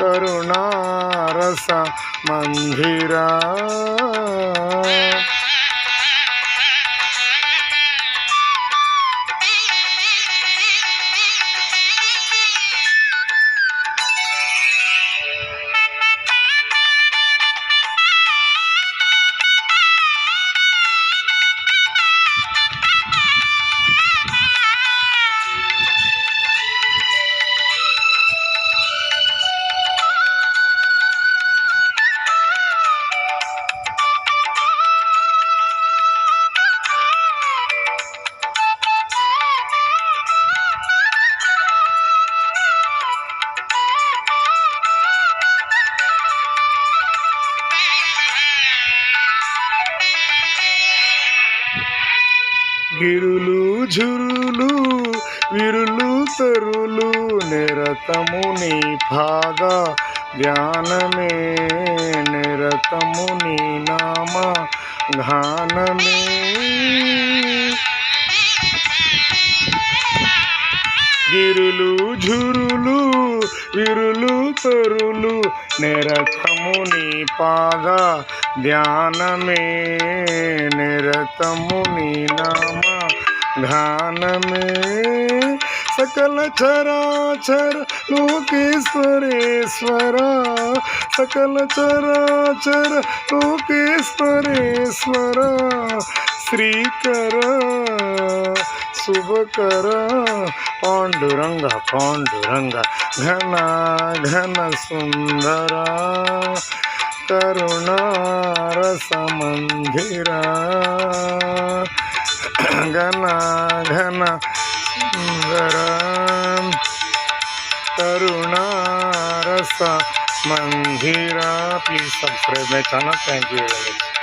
करुणारस मन्दिरा గిరులు జురులు విరులు సరులు నిరతముని భాగా ధ్యానమే నిరతముని నామ ఘానమే. గిరులు జురులు విరులు తరులు నిరతముని పాగా ధ్యానమే నిరతముని నామ ध्यान में सकल चराचर लोकेश्वरेश्वरा। सकल चराचर लोकेश्वरेश्वरा। श्री कर शुभ कर पांडुरंगा, पांडुरंग, घना, घन सुंदरा, करुणा, रस मंदिरा। घना घना सुंदर तरुणारस मंदिरा please subscribe my channel thank you very much